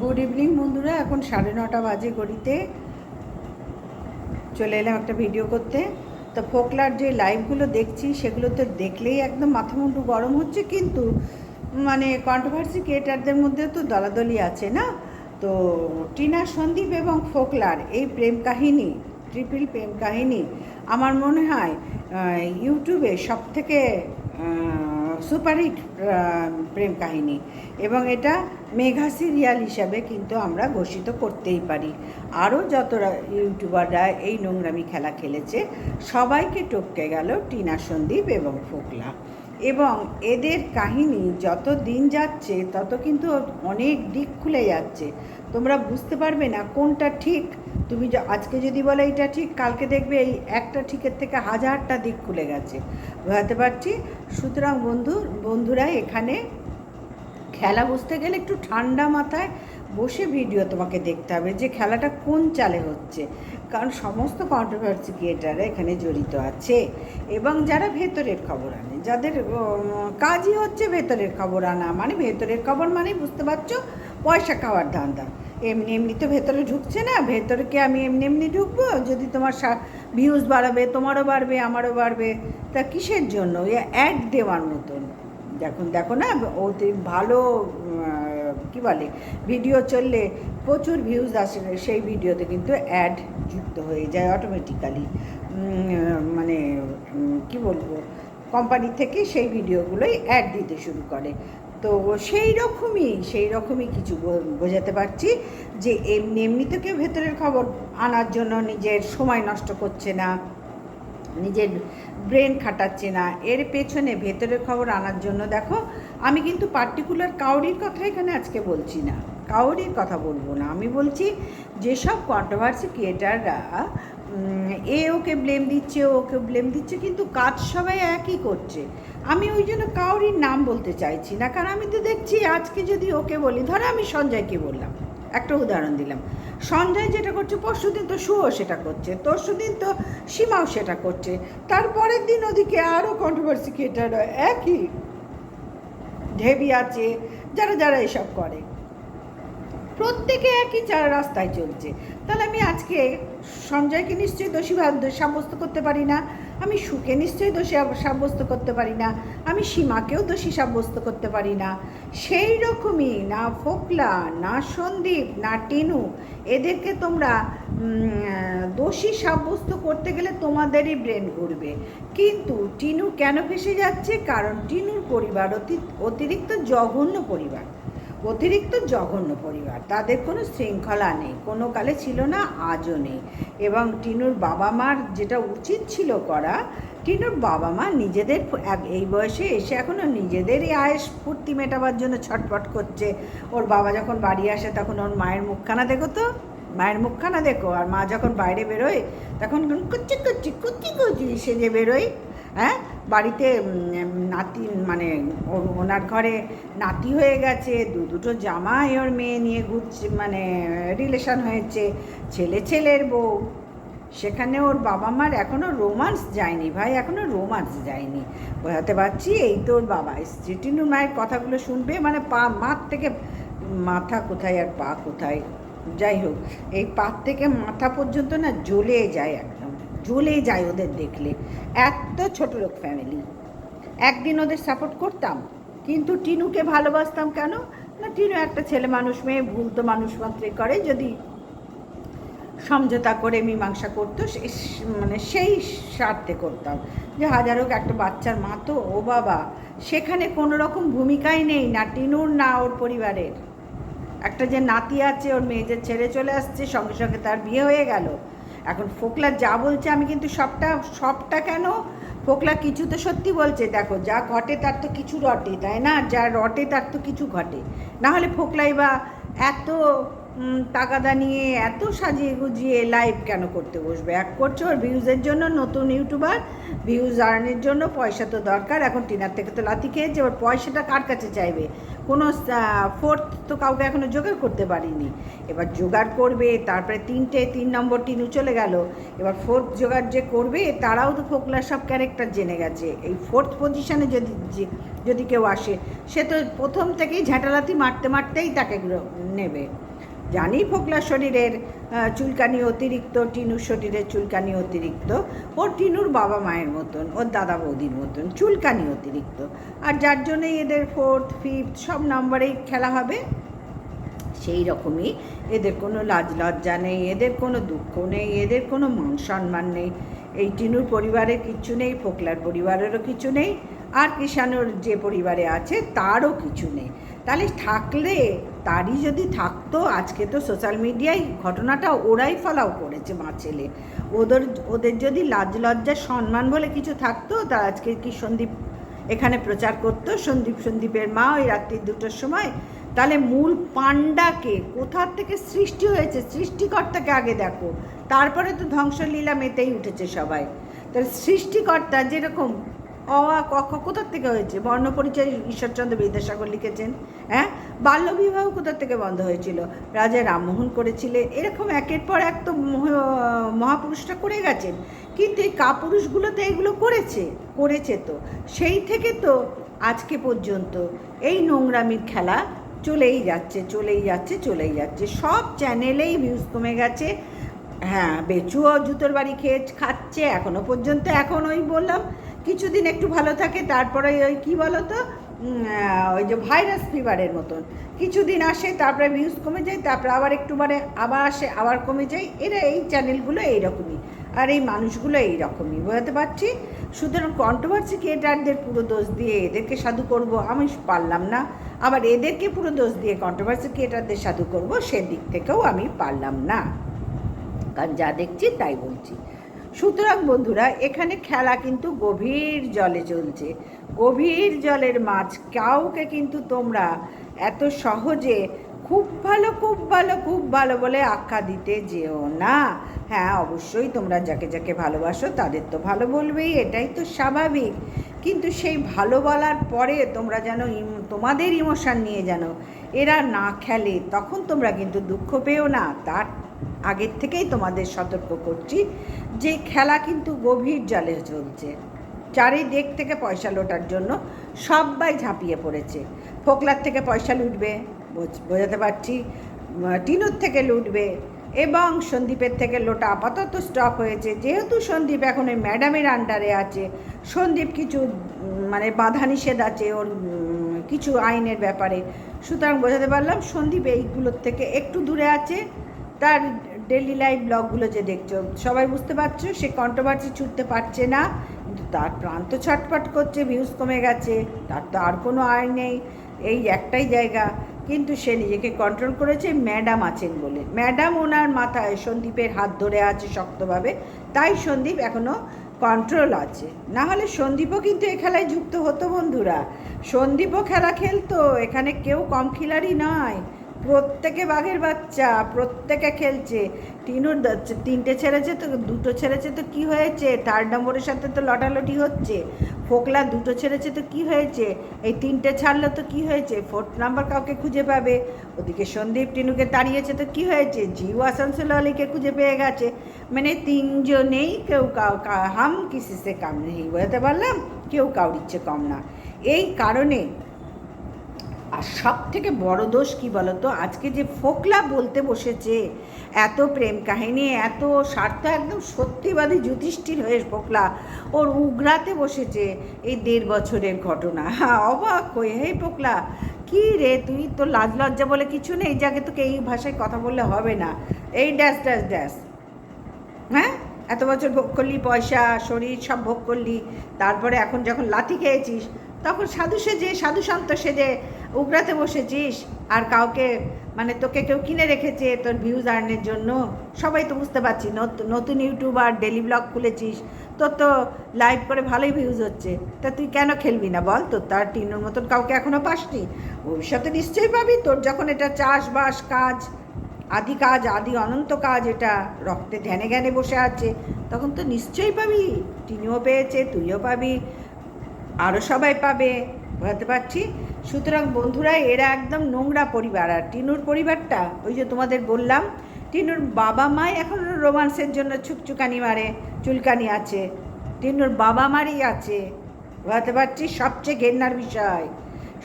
Good evening বন্ধুরা। এখন সাড়ে নটা বাজে ঘড়িতে। চলে এলাম একটা ভিডিও করতে। তো ফোকলার যে লাইভগুলো দেখছি, সেগুলো তো দেখলেই একদম মাথা মুন্ডু গরম হচ্ছে, কিন্তু মানে কন্ট্রোভার্সি ক্রিয়েটারদের মধ্যে তো দলাদলি আছে না? তো টিনা সন্দীপ এবং ফোকলার এই প্রেম কাহিনী ট্রিপল প্রেম কাহিনী, আমার মনে হয় ইউটিউবে সব থেকে সুপারহিট প্রেম কাহিনী। এবং এটা মেঘা সিরিয়াল হিসাবে কিন্তু আমরা ঘোষিত করতেই পারি। আরও যত ইউটিউবাররা এই নোংরামি খেলা খেলেছে, সবাইকে টপকে গেল টিনা সন্দীপ এবং ফোকলা। এবং এদের কাহিনী যত দিন যাচ্ছে, তত কিন্তু অনেক দিক খুলে যাচ্ছে। তোমরা বুঝতে পারবে না কোনটা ঠিক। তুমি আজকে যদি বলো এটা ঠিক, কালকে দেখবে এই একটা ঠিকের থেকে হাজারটা দিক খুলে গেছে। বোঝাতে পারছি? সুতরাং বন্ধু, বন্ধুরা, এখানে খেলা বুঝতে গেলে একটু ঠান্ডা মাথায় বসে ভিডিও তোমাকে দেখতে হবে যে খেলাটা কোন চালে হচ্ছে। কারণ সমস্ত কন্ট্রোভার্সি ক্রিয়েটাররা এখানে জড়িত আছে। এবং যারা ভেতরের খবর আনে, যাদের কাজই হচ্ছে ভেতরের খবর আনা। মানে ভেতরের খবর মানে বুঝতে পারছ, পয়সা খাওয়ার ধান্দা। এমনি এমনি তো ভেতরে ঢুকছে না ভেতরে কি আমি এমনি এমনি ঢুকবো, যদি তোমার ভিউজ বাড়াবে, তোমারও বাড়বে, আমারও বাড়বে। তা কিসের জন্য? অ্যাড দেওয়ার মতন। দেখুন, দেখো না, অতি ভালো কি বলে? ভিডিও চললে প্রচুর ভিউজ আসে সেই ভিডিওতে কিন্তু অ্যাড যুক্ত হয়ে যায় অটোমেটিক্যালি মানে কি বলব? কোম্পানি থেকে সেই ভিডিওগুলোই অ্যাড দিতে শুরু করে। তো সেই রকমই সেই রকমই কিছু বোঝাতে পারছি যে এমনি এমনি তো কেউ ভেতরের খবর আনার জন্য নিজের সময় নষ্ট করছে না, নিজের ব্রেন খাটাচ্ছে না। এর পেছনে ভেতরের খবর আনার জন্য দেখো আমি কিন্তু পার্টিকুলার কাউরির কথা এখানে আজকে বলছি না। কাউরির কথা বলব না। আমি বলছি, যেসব কন্ট্রোভার্সি ক্রিয়েটাররা এ ওকে ব্লেম দিচ্ছে ওকে ব্লেম দিচ্ছে, কিন্তু কাজ সবাই একই করছে। আমি ওই জন্য কাউরির নাম বলতে চাইছি না। কারণ আমি তো দেখছি, আজকে যদি ওকে বলি, ধরো আমি সঞ্জয়কে বললাম, একটা উদাহরণ দিলাম। সঞ্জয় যেটা করছে, পরশু দিন তো শুও সেটা করছে, তরশু দিন তো সীমাও সেটা করছে। তারপরের দিন ওদিকে আরও কন্ট্রোভার্সি ক্রিয়েটার একই। ঢেবি আছে, যারা যারা এসব করে। প্রত্যেকে একই চার রাস্তায় চলছে। তাহলে আমি আজকে সঞ্জয়কে নিশ্চয়ই দোষী সাব্যস্ত করতে পারি না। আমি সুখে নিশ্চয়ই দোষী সাব্যস্ত করতে পারি না। আমি সীমাকেও দোষী সাব্যস্ত করতে পারি না। সেই রকমই না ফোকলা, না সন্দীপ, না টিনু, এদেরকে তোমরা দোষী সাব্যস্ত করতে গেলে তোমাদেরই ব্রেন ঘুরবে। কিন্তু টিনু কেন ফেসে যাচ্ছে? কারণ টিনুর পরিবার অতি অতিরিক্ত জঘন্য পরিবার। অতিরিক্ত জঘন্য পরিবার। তাদের কোনো শৃঙ্খলা নেই, কোনো কালে ছিল না, আজও নেই। এবং টিনুর বাবা মার যেটা উচিত ছিল করা, টিনুর বাবা মা নিজেদের এই বয়সে এসে এখনও নিজেদেরই আয়েস ফুর্তি মেটাবার জন্য ছটপট করছে। ওর বাবা যখন বাড়ি আসে তখন ওর মায়ের মুখখানা দেখো তো, মায়ের মুখখানা দেখো। আর মা যখন বাইরে বেরোয় তখন কুচি কুচি কুচি কুচি সেজে বেরোয় হ্যাঁ? বাড়িতে নাতি মানে ওনার ঘরে নাতি হয়ে গেছে, দু, দুটো জামাই ওর মেয়ে নিয়ে ঘুরছে মানে রিলেশন হয়েছে, ছেলে ছেলের বউ। সেখানে ওর বাবা মার এখনও রোমান্স যায়নি ভাই এখনও রোমান্স যায়নি। বোঝাতে পারছি? এই তো ওর বাবা এসছে। টিনুর মায়ের কথাগুলো শুনবে মানে পা, মাথ থেকে, মাথা কোথায় আর পা কোথায়? যাই হোক, এই পা থেকে মাথা পর্যন্ত না জ্বলে যায় জ্বলে যায় ওদের দেখলে। এত ছোট লোক ফ্যামিলি একদিন ওদের সাপোর্ট করতাম, কিন্তু টিনুকে ভালোবাসতাম কেন? না, টিনু একটা ছেলে মানুষ মেয়ে, ভুল তো মানুষ মাত্রই করে। যদি সমঝোতা করে মীমাংসা করতো মানে সেই স্বার্থে করতাম। যে হাজার হোক একটা বাচ্চার মা তো, ও বাবা, সেখানে কোনো রকম ভূমিকাই নেই, না টিনুর, না ওর পরিবারের। একটা যে নাতি আছে, ওর মেয়ে যে ছেড়ে চলে আসছে, সঙ্গে সঙ্গে তার বিয়ে হয়ে গেল। এখন ফোকলা যা বলছে, আমি কিন্তু সবটা সবটা কেন? ফোকলা কিছু তো সত্যি বলছে, দেখো, যা ঘটে তার তো কিছু রটে, তাই না? যা রটে তার তো কিছু ঘটে। না হলে ফোকলাই বা এত টাকাদা নিয়ে এত সাজিয়ে গুজিয়ে লাইভ কেন করতে বসবে? এক করছে ওর ভিউজের জন্য নতুন ইউটিউবার ভিউজ আর্নের জন্য পয়সা তো দরকার। এখন টিনার থেকে তো লাথি খেয়েছে, ওর পয়সাটা কার কাছে চাইবে? কোনো ফোর্থ তো কাউকে এখনও জোগাড় করতে পারিনি। এবার জোগাড় করবে, তারপরে তিনটে, তিন নম্বর টিনু চলে গেল। এবার ফোর্থ জোগাড় যে করবে, তারাও তো ফোকলার সব ক্যারেক্টার জেনে গেছে। এই ফোর্থ পজিশনে যদি যদি কেউ আসে, সে তো প্রথম থেকেই ঝাঁটালাতি মারতে, মারতেই তাকে নেবে। জানি ফোকলার শরীরের চুলকানি অতিরিক্ত, টিনুর শরীরের চুলকানি অতিরিক্ত, ওর টিনুর বাবা মায়ের মতন, ওর দাদা বৌদির মতন চুলকানি অতিরিক্ত। আর যার জন্যই এদের ফোর্থ ফিফথ সব নম্বরেই খেলা হবে, সেই রকমই এদের কোনো লাজ লজ্জা নেই, এদের কোনো দুঃখ নেই, এদের কোনো মান সম্মান নেই। এই টিনুর পরিবারের কিচ্ছু নেই ফোকলার পরিবারেরও কিছু নেই, আর কিষানোর যে পরিবারে আছে তারও কিছু নেই। তাহলে থাকলে তারই যদি থাকতো, আজকে তো সোশ্যাল মিডিয়ায় ঘটনাটা ওরাই ফলাও করেছে, মা ছেলে। ওদের ওদের যদি লাজ লজ্জা সম্মান বলে কিছু থাকতো, তা আজকে কি সন্দীপ এখানে প্রচার করতো? সন্দীপ, সন্দীপের মা ওই রাত্রি দুটোর সময়। তাহলে মূল পাণ্ডাকে কোথার থেকে সৃষ্টি হয়েছে? সৃষ্টিকর্তাকে আগে দেখো। তারপরে তো ধ্বংসলীলা মেতেই উঠেছে সবাই। তাহলে সৃষ্টিকর্তা যেরকম অ, আ, ক, খ কোথার থেকে হয়েছে? বর্ণপরিচয় ঈশ্বরচন্দ্র বিদ্যাসাগর লিখেছেন হ্যাঁ? বাল্যবিবাহ কোথার থেকে বন্ধ হয়েছিল? রাজা রামমোহন করেছিলেন এরকম একের পর এক তো মহাপুরুষটা করে গেছেন। কিন্তু এই কাপুরুষগুলো তো এগুলো করেছে করেছে তো। সেই থেকে তো আজকে পর্যন্ত এই নোংরামির খেলা চলেই যাচ্ছে চলেই যাচ্ছে চলেই যাচ্ছে। সব চ্যানেলেই ভিউজ কমে গেছে। হ্যাঁ বেচুও জুতোর বাড়ি খেয়ে খাচ্ছে। এখনও পর্যন্ত এখন ওই বললাম, কিছুদিন একটু ভালো থাকে, তারপরে ওই কি বলো তো ওই যে ভাইরাস ফিভারের মতন। কিছুদিন আসে, তারপরে ভিউজ কমে যায়, তারপরে আবার একটু মানে আবার আসে, আবার কমে যায়। এরা এই চ্যানেলগুলো এইরকমই। আর এই মানুষগুলো এইরকমই, বোঝাতে পারছি? সুতরাং কন্ট্রোভার্সি ক্রিয়েটারদের পুরো দোষ দিয়ে এদেরকে সাধু করব, আমি পারলাম না। আবার এদেরকে পুরো দোষ দিয়ে কন্ট্রোভার্সি ক্রিয়েটারদের সাধু করব, সেদিক থেকেও আমি পারলাম না। কারণ যা দেখছি তাই বলছি। সুতরাং বন্ধুরা, এখানে খেলা কিন্তু গভীর জলে চলছে। গভীর জলের মাছ কাউকে কিন্তু তোমরা এত সহজে খুব ভালো খুব ভালো খুব ভালো বলে আখ্যা দিতে যেও না। হ্যাঁ অবশ্যই তোমরা যাকে যাকে ভালোবাসো তাদের তো ভালো বলবেই, এটাই তো স্বাভাবিক। কিন্তু সেই ভালো বলার পরে তোমরা যেন তোমাদের ইমোশান নিয়ে যেন এরা না খেলে, তখন তোমরা কিন্তু দুঃখ পেও না। তার আগের থেকেই তোমাদের সতর্ক করছি যে খেলা কিন্তু গভীর জলে চলছে। চারিদিক থেকে পয়সা লোটার জন্য সবাই ঝাঁপিয়ে পড়েছে। ফোকলার থেকে পয়সা লুটবে বোঝাতে পারছি টিনুর থেকে লুটবে এবং সন্দীপের থেকে লোটা আপাতত স্টপ হয়েছে। যেহেতু সন্দীপ এখন ওই ম্যাডামের আন্ডারে আছে, সন্দীপ কিছু মানে বাধা নিষেধ আছে ওর কিছু আইনের ব্যাপারে। সুতরাং বোঝাতে পারলাম সন্দীপ এইগুলোর থেকে একটু দূরে আছে। তার ডেলি লাইফ ব্লগগুলো যে দেখছ, সবাই বুঝতে পারছ, সে কন্ট্রোভার্সি ছুটতে পারছে না, কিন্তু তার প্রান্ত ছটফট করছে ভিউজ কমে গেছে, তার তো আর কোনো আয় নেই, এই একটাই জায়গা। কিন্তু সে নিজেকে কন্ট্রোল করেছে ম্যাডাম আছেন বলে। ম্যাডাম ওনার মাথায় সন্দীপের হাত ধরে আছে শক্তভাবে, তাই সন্দীপ এখনও কন্ট্রোল আছে। না হলে সন্দীপও কিন্তু এ খেলায় যুক্ত হতো বন্ধুরা। সন্দীপও খেলা খেলতো, এখানে কেউ কম খিলাড়ি নয়। প্রত্যেকে বাঘের বাচ্চা, প্রত্যেকে খেলছে। টিনুর তিনটে ছেড়েছে তো, দুটো ছেড়েছে তো কি হয়েছে? থার্ড নম্বরের সাথে তো লটালটি হচ্ছে। ফোকলা দুটো ছেড়েছে তো কি হয়েছে? এই তিনটে ছাড়লো তো কি হয়েছে? ফোর্থ নাম্বার কাউকে খুঁজে পাবে। ওদিকে সন্দীপ টিনুকে তাড়িয়েছে তো কি হয়েছে? জিউ আসানসোল আলীকে খুঁজে পেয়ে গেছে। মানে তিনজনেই কেউ হাম কিসি সে কাম নেই বোঝাতে পারলাম, কেউ কাউর ইচ্ছে কম না। এই কারণে আর সব থেকে বড় দোষ কি বলতো? আজকে যে ফোকলা বলতে বসেছে, এত প্রেম কাহিনী, এত স্বার্থ, একদম সত্যিবাদী যুধিষ্ঠির হয়ে ফোকলা ওর উগরাতে বসেছে এই দেড় বছরের ঘটনা। অবাক হয়ে, হে ফোকলা, কি রে তুই তো লাজ লজ্জা বলে কিছু নেই যাকে তোকে এই ভাষায় কথা বললে হবে না। এই ড্যাশ ড্যাশ ড্যাশ হ্যাঁ? এত বছর ভোগ করলি, পয়সা, শরীর, সব ভোগ করলি, তারপরে এখন যখন লাথি খেয়েছিস, তখন সাধু সেজে, সাধু সন্ত সেজে উগরাতে বসেছিস আর কাউকে মানে তোকে কেউ কিনে রেখেছে তোর ভিউজ আর্নের জন্য, সবাই তো বুঝতে পারছি, নত- নতুন ইউটিউবার ডেলি ব্লগ খুলেছিস, তোর তো লাইভ করে ভালোই ভিউজ হচ্ছে, তা তুই কেন খেলবি না বল, তোর তার টিনুর মতন কাউকে এখনও পাসনি, ভবিষ্যতে নিশ্চয়ই পাবি, তোর যখন এটা চাষবাস কাজ, আদি কাজ, আদি অনন্ত কাজ, এটা রক্তে ধ্যানে জ্ঞানে বসে আছে, তখন তো নিশ্চয়ই পাবি, টিনিও পেয়েছে, তুইও পাবি আরও সবাই পাবে বুঝতে পারছি? সুতরাং বন্ধুরা, এরা একদম নোংরা পরিবার। আর টিনুর পরিবারটা, ওই যে তোমাদের বললাম, টিনুর বাবা মাই এখন রোমান্সের জন্য ছুকছুকানি মারে, চুলকানি আছে। টিনুর বাবা মারই আছে। বুঝতে পারছি? সবচেয়ে ঘেন্নার বিষয়।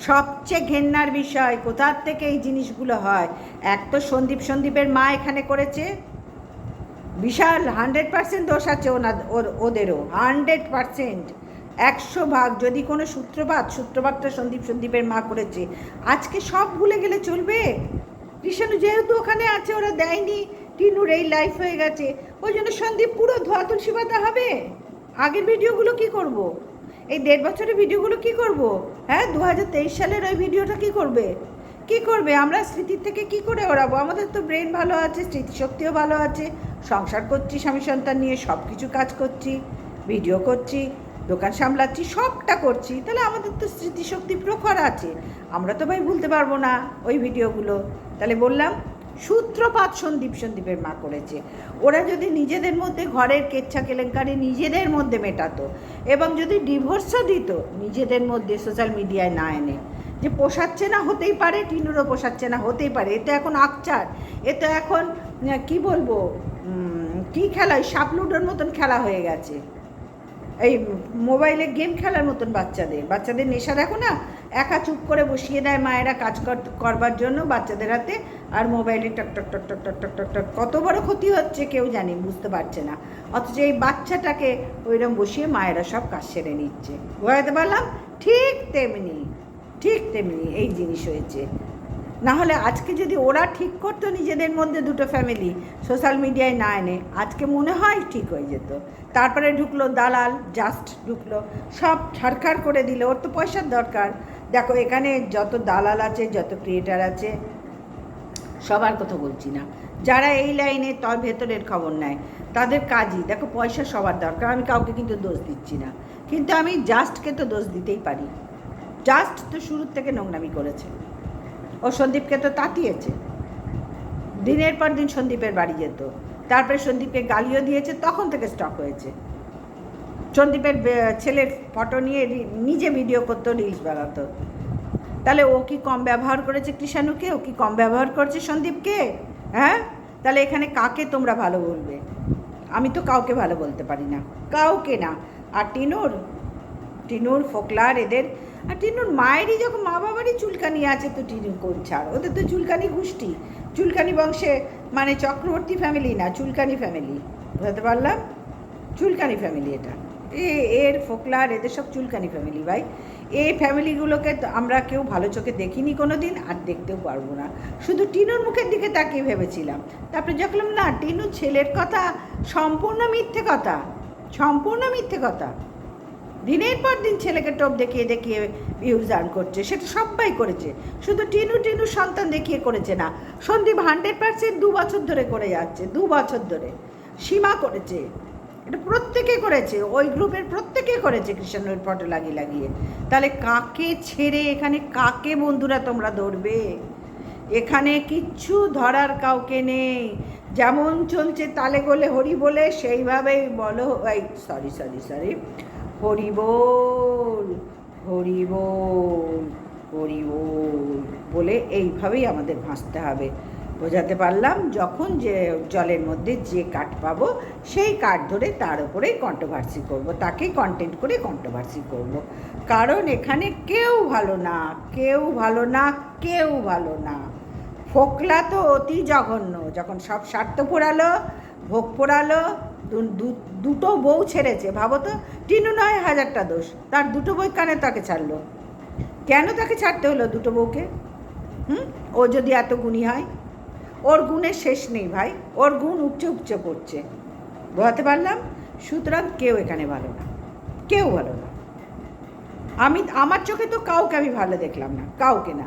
সবচেয়ে ঘেন্নার বিষয়, কোথার থেকে এই জিনিসগুলো হয়? এক তো সন্দীপ, সন্দীপের মা এখানে করেছে। বিশাল হান্ড্রেড পার্সেন্ট দোষ আছে ওনা ওর- ওদেরও। হান্ড্রেড পার্সেন্ট একশো ভাগ, যদি কোনো সূত্রপাত, সূত্রপাতটা সন্দীপ সন্দীপের মা করেছে। আজকে সব ভুলে গেলে চলবে? কৃষ্ণ যেহেতু ওখানে আছে, ওরা দেয়নি। টিনুর এই লাইফ হয়ে গেছে। ওই জন্য সন্দীপ পুরো ধোয়া তুলসী পাতা হবে। আগের ভিডিওগুলো কি করব। এই দেড় বছরের ভিডিওগুলো কি করব। হ্যাঁ দু হাজার তেইশ সালের ওই ভিডিওটা কি করবে? কি করবে? আমরা স্মৃতির থেকে কি করে ওড়াবো? আমাদের তো ব্রেন ভালো আছে, স্মৃতিশক্তিও ভালো আছে। সংসার করছি স্বামী সন্তান নিয়ে সব কিছু কাজ করছি ভিডিও করছি। দোকান সামলাচ্ছি, সবটা করছি। তাহলে আমাদের তো স্মৃতিশক্তি প্রখর আছে। আমরা তো ভাই ভুলতে পারব না ওই ভিডিওগুলো। তাহলে বললাম, সূত্রপাত সন্দীপ সন্দীপের মা করেছে। ওরা যদি নিজেদের মধ্যে ঘরের কেচ্ছা কেলেঙ্কারি নিজেদের মধ্যে মেটাতো এবং যদি ডিভোর্সও দিত, নিজেদের মধ্যে সোশ্যাল মিডিয়ায় না এনে। যে পোষাচ্ছে না হতেই পারে, টিনুরও পোষাচ্ছে না হতেই পারে। এ তো এখন আকচার এ তো এখন কি বলব কি খেলা ওই সাপলুডোর মতন খেলা হয়ে গেছে। এই মোবাইলে গেম খেলার মতন বাচ্চাদের। বাচ্চাদের নেশা দেখো না? একা চুপ করে বসিয়ে দেয় মায়েরা কাজ কর- করবার জন্য বাচ্চাদের হাতে আর মোবাইলে টক টক টক টক টক টক টক টক। কত বড় ক্ষতি হচ্ছে কেউ জানি, বুঝতে পারছে না। অথচ এই বাচ্চাটাকে ওইরকম বসিয়ে মায়েরা সব কাজ সেরে নিচ্ছে। বোঝাতে পারলাম? ঠিক তেমনি ঠিক তেমনি এই জিনিস হয়েছে। না হলে আজকে যদি ওরা ঠিক করতো নিজেদের মধ্যে দুটো ফ্যামিলি সোশ্যাল মিডিয়ায় না এনে, আজকে মনে হয় ঠিক হয়ে যেত। তারপরে ঢুকলো দালাল জাস্ট ঢুকলো। সব ছাড়খাড় করে দিল, ওর তো পয়সার দরকার। দেখো, এখানে যত দালাল আছে, যত ক্রিয়েটার আছে, সবার কথা বলছি না। যারা এই লাইনে তার ভেতরের খবর নেয়, তাদের কাজই। দেখো, পয়সা সবার দরকার, আমি কাউকে কিন্তু দোষ দিচ্ছি না। কিন্তু আমি জাস্টকে তো দোষ দিতেই পারি। জাস্ট তো শুরুর থেকে নোংরামি করেছে। ও সন্দীপকে তো তাতিয়েছে। দিনের পর দিন সন্দীপের বাড়ি যেত। তারপরে সন্দীপকে গালিও দিয়েছে, তখন থেকে স্টক হয়েছে। সন্দীপের ছেলের ফটো নিয়ে নিজে ভিডিও করতো রিলস বানাতো। তাহলে ও কি কম ব্যবহার করেছে কৃষাণুকে? ও কি কম ব্যবহার করছে সন্দীপকে? হ্যাঁ? তাহলে এখানে কাকে তোমরা ভালো বলবে? আমি তো কাউকে ভালো বলতে পারি না। কাউকে না। আর টিনুর টিনুর, ফোকলার এদের আর টিনুর মায়েরই যখন মা বাবারই চুলকানি আছে তো টিনুর কোন ছাড়? ওদের তো চুলকানি গোষ্ঠী। চুলকানি বংশে মানে চক্রবর্তী ফ্যামিলি না, চুলকানি ফ্যামিলি বুঝতে পারলাম? চুলকানি ফ্যামিলি এটা। এ, এর ফোকলার এদের সব চুলকানি ফ্যামিলি ভাই। এই ফ্যামিলিগুলোকে আমরা কেউ ভালো চোখে দেখিনি কোনো দিন আর দেখতেও পারব না। শুধু টিনুর মুখের দিকে তাকিয়ে ভেবেছিলাম। তারপরে দেখলাম না টিনু ছেলের কথা সম্পূর্ণ মিথ্যে কথা। সম্পূর্ণ মিথ্যে কথা। দিনের পর দিন ছেলেকে টপ দেখিয়ে দেখিয়ে ভিউজ আর্ন করছে। সেটা সবাই করেছে। শুধু টিনু টিনু সন্তান দেখিয়ে করেছে না। সন্দীপ হান্ড্রেড পার্সেন্ট দু বছর ধরে করে যাচ্ছে, দু বছর ধরে। সীমা করেছে। এটা প্রত্যেকে করেছে। ওই গ্রুপের প্রত্যেকে করেছে কৃষ্ণের ফটো লাগিয়ে লাগিয়ে। তাহলে কাকে ছেড়ে এখানে কাকে বন্ধুরা তোমরা ধরবে? এখানে কিচ্ছু ধরার কাউকে নেই। যেমন চলছে তালে গোলে হরি বলে, সেইভাবেই বলো। সরি সরি সরি হরি বল হরি বল এইভাবেই আমাদের ভাসতে হবে। বোঝাতে পারলাম? যখন যে জলের মধ্যে যে কাঠ পাবো, সেই কাঠ ধরে তার উপরেই কন্ট্রোভার্সি করব। তাকেই কন্টেন্ট করে কন্ট্রোভার্সি করব। কারণ এখানে কেউ ভালো না, কেউ ভালো না, কেউ ভালো না। ফোকলা তো অতি জঘন্য। যখন সব স্বার্থ পোড়ালো, ভোগ পোড়ালো দুটো বউ ছেড়েছে। ভাবো তো, টিনু নয়, হাজারটা দোষ। তার দুটো বই কানে তাকে ছাড়লো। কেন তাকে ছাড়তে হলো দুটো বউকে? হুম? ও যদি এত গুণী হয়? ওর গুণের শেষ নেই ভাই। ওর গুণ উপচে উপচে পড়ছে। বোঝাতে পারলাম? সুতরাং কেউ এখানে ভালো না। কেউ ভালো না। আমি, আমার চোখে তো কাউকে আমি ভালো দেখলাম না। কাউকে না।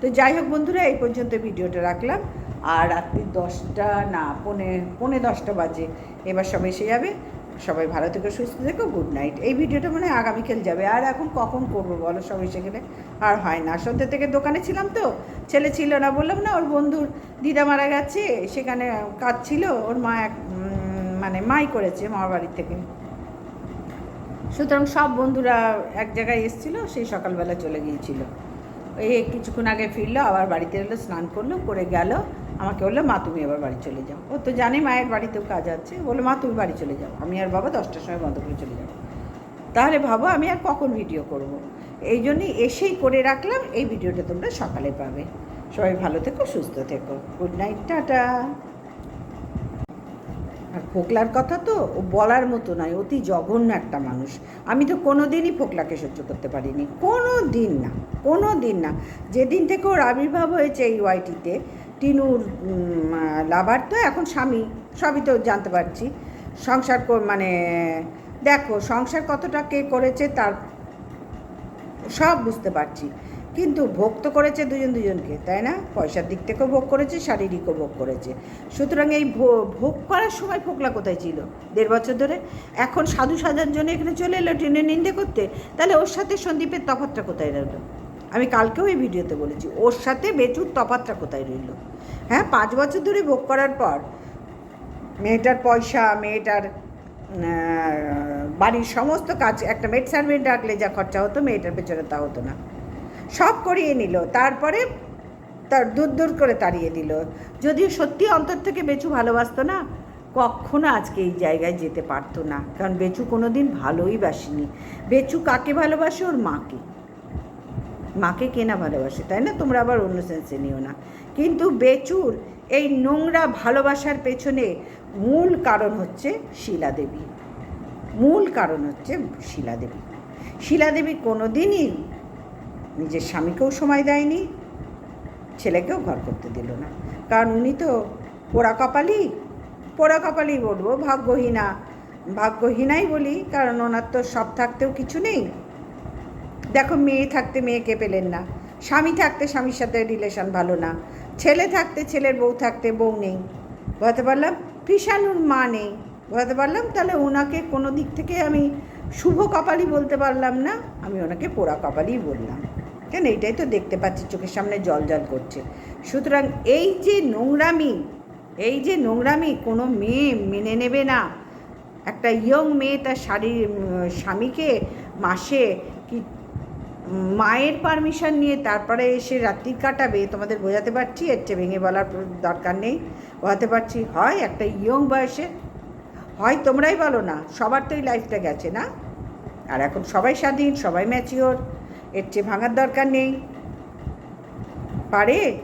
তো যাই হোক বন্ধুরা, এই পর্যন্ত ভিডিওটা রাখলাম। আর রাত্রি দশটা না, পনে পনে দশটা বাজে। এবার সব এসে যাবে। সবাই ভালো থেকে, সুস্থ থেকো গুড নাইট এই ভিডিওটা মানে আগামীকাল যাবে। আর এখন কখন করব বলো সব এসে গেলে? আর হয় না। সন্ধ্যে থেকে দোকানে ছিলাম তো। ছেলে ছিল না বললাম না, ওর বন্ধুর দিদা মারা গেছে। সেখানে কাজ ছিল। ওর মা এক মানে মাই করেছে মামার বাড়ির থেকে। সুতরাং সব বন্ধুরা এক জায়গায় এসেছিল, সেই সকালবেলা চলে গিয়েছিল। এই কিছুক্ষণ আগে ফিরলো, আবার বাড়িতে এলো, স্নান করল, করে গেল। আমাকে বলল, মা, তুমি এবার বাড়ি চলে যাও। ও তো জানে মায়ের বাড়িতেও কাজ আছে। বলল, মা, তুমি বাড়ি চলে যাও। আমি আর বাবা দশটার সময় বন্ধ করে চলে যাব। তাহলে ভাবো, আমি আর কখন ভিডিও করব। এই জন্যই এসেই করে রাখলাম। এই ভিডিওটা তোমরা সকালে পাবে। সবাই ভালো থেকো, সুস্থ থেকো। Good night tata. আর ফোকলার কথা তো ও বলার মতো নয়, অতি জঘন্য একটা মানুষ। আমি তো কোনো দিনই ফোকলাকে সহ্য করতে পারিনি। কোনো দিন না কোনো দিন না। যেদিন থেকে ওর আবির্ভাব হয়েছে এই ওয়াইটিতে টিনুর লাভার তো এখন স্বামী, সবই তো জানতে পারছি। সংসার মানে দেখো, সংসার কতটা কে করেছে তার সব বুঝতে পারছি। কিন্তু ভোগ তো করেছে দুজন দুজনকে, তাই না? পয়সার দিক থেকেও ভোগ করেছে, শারীরিকও ভোগ করেছে। সুতরাং এই ভোগ করার সময় ফোকলা কোথায় ছিল? দেড় বছর ধরে? এখন সাধু সাজার জন্য এখানে চলে এলো ট্রেনে নিন্দে করতে? তাহলে ওর সাথে সন্দীপের তফাতটা কোথায় রইল? আমি কালকেও এই ভিডিওতে বলেছি, ওর সাথে বেচুর তফাতটা কোথায় রইল? হ্যাঁ পাঁচ বছর ধরে ভোগ করার পর মেয়েটার পয়সা, মেয়েটার বাড়ির সমস্ত কাজ, একটা মেড সার্ভেন্ট রাখলে যা খরচা হতো মেয়েটার পেছনে তা হতো না। সব করিয়ে নিল, তারপরে তার দূর দূর করে তাড়িয়ে দিল। যদিও সত্যি অন্তর থেকে বেচু ভালোবাসতো না, কখনো আজকে এই জায়গায় যেতে পারতো না, কারণ বেচু কোনো দিন ভালোই বাসেনি। বেচু কাকে ভালোবাসে? ওর মাকে। মাকে কেনা ভালোবাসে, তাই না? তোমরা আবার অন্য সেন্সে নিও না। কিন্তু বেচুর এই নোংরা ভালোবাসার পেছনে মূল কারণ হচ্ছে শিলাদেবী মূল কারণ হচ্ছে শিলাদেবী শিলাদেবী কোনো দিনই নিজের স্বামীকেও সময় দেয়নি, ছেলেকেও ঘর করতে দিল না। কারণ উনি তো পোড়া কপালি পোড়া কপালি বলব, ভাগ্যহীনা। ভাগ্যহীনাই বলি, কারণ ওনার তো সব থাকতেও কিছু নেই। দেখো মেয়ে থাকতে মেয়েকে পেলেন না। স্বামী থাকতে স্বামীর সাথে রিলেশন ভালো না। ছেলে থাকতে ছেলের বউ থাকতে বউ নেই। বোঝাতে পারলাম? কৃষাণুর মা নেই। বোঝাতে পারলাম? তাহলে ওনাকে কোনো দিক থেকে আমি শুভ কপালই বলতে পারলাম না। আমি ওনাকে পোড়া কপালই বললাম। কেন? এইটাই তো দেখতে পাচ্ছি, চোখের সামনে জল জল করছে। সুতরাং এই যে নোংরামি, এই যে নোংরামি কোনো মেয়ে মেনে নেবে না। একটা ইয়ং মেয়ে তার শাড়ির স্বামীকে মাসে কি মায়ের পারমিশন নিয়ে তারপরে এসে রাত্রি কাটাবে, তোমাদের বোঝাতে পারছি, এর চেয়ে ভেঙে বলার দরকার নেই। বোঝাতে পারছি, হয় একটা ইয়ং বয়সে, হয় তোমরাই বলো না, সবার তো এই লাইফটা গেছে না? আর এখন সবাই স্বাধীন, সবাই ম্যাচিওর এর চেয়ে ভাঙার দরকার নেই। পারে?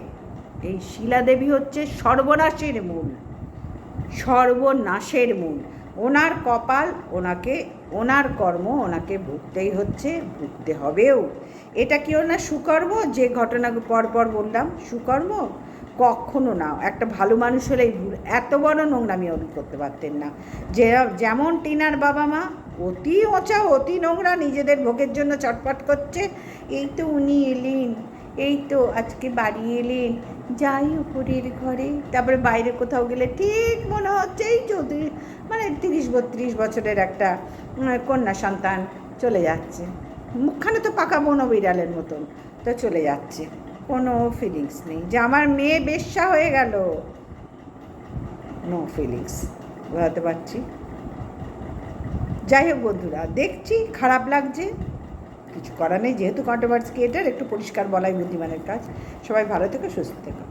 এই শিলাদেবী হচ্ছে সর্বনাশের মূল সর্বনাশের মূল। ওনার কপাল ওনাকে ওনার কর্ম ওনাকে ভুগতেই হচ্ছে, ভুগতে হবেও। এটা কি ওনার সুকর্ম? যে ঘটনা পর পর বললাম, সুকর্ম? কখনো না। একটা ভালো মানুষ হলেই ভুল। এত বড় নোংরামি উনি করতে পারতেন না। যে, যেমন টিনার বাবা মা, অতি ওচা অতি নোংরা, নিজেদের ভোগের জন্য চটপট করছে, এই তো উনি এলেন। এই তো আজকে বাড়ি এলেন। যাই উপরের ঘরে। তারপরে বাইরে কোথাও গেলে ঠিক মনে হচ্ছে এই চৌত্রিশ মানে তিরিশ বত্রিশ বছরের একটা কন্যা সন্তান চলে যাচ্ছে। মুখখানে তো পাকা বনো বিড়ালের মতন, তো চলে যাচ্ছে। কোনো ফিলিংস নেই। যে আমার মেয়ে বেশ্যা হয়ে গেল। নো ফিলিংস বোঝাতে পারছি? যাই হোক বন্ধুরা, দেখছি, খারাপ লাগছে। কিছু করার নেই, যেহেতু কন্ট্রোভার্সি ক্রিয়েটার একটু পরিষ্কার বলাই বুদ্ধিমানের কাজ। সবাই ভালো থেকো, সুস্থ থেকো।